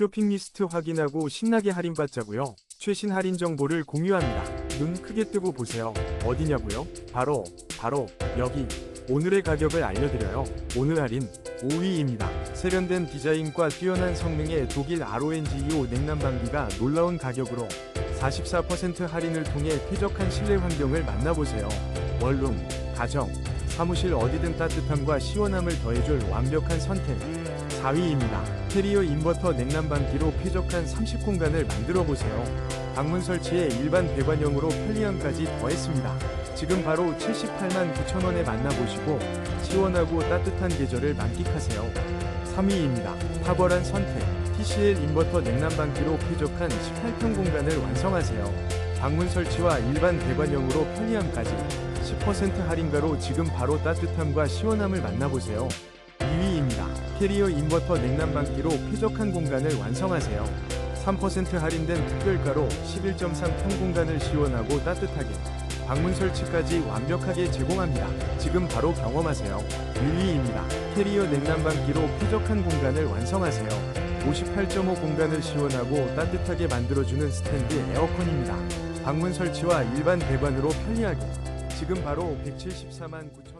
쇼핑 리스트 확인하고 신나게 할인받자고요. 최신 할인 정보를 공유합니다. 눈 크게 뜨고 보세요. 어디냐고요? 바로 바로 여기. 오늘의 가격을 알려드려요. 오늘 할인 5위입니다. 세련된 디자인과 뛰어난 성능의 독일 RONG2호 냉난방기가 놀라운 가격으로 44% 할인을 통해 쾌적한 실내 환경을 만나보세요. 원룸, 가정, 사무실 어디든 따뜻함과 시원함을 더해줄 완벽한 선택. 4위입니다. 캐리어 인버터 냉난방기로 쾌적한 30공간을 만들어 보세요. 방문 설치에 일반 배관형으로 편리함까지 더했습니다. 지금 바로 78만 9천원에 만나보시고 시원하고 따뜻한 계절을 만끽하세요. 3위입니다. 탁월한 선택. TCL 인버터 냉난방기로 쾌적한 18평 공간을 완성하세요. 방문 설치와 일반 배관형으로 편리함까지 10% 할인가로 지금 바로 따뜻함과 시원함을 만나보세요. 2위입니다. 캐리어 인버터 냉난방기로 쾌적한 공간을 완성하세요. 3% 할인된 특별가로 11.3평 공간을 시원하고 따뜻하게 방문 설치까지 완벽하게 제공합니다. 지금 바로 경험하세요. 1위입니다. 캐리어 냉난방기로 쾌적한 공간을 완성하세요. 58.5 공간을 시원하고 따뜻하게 만들어주는 스탠드 에어컨입니다. 방문 설치와 일반 배관으로 편리하게 지금 바로 174만 9천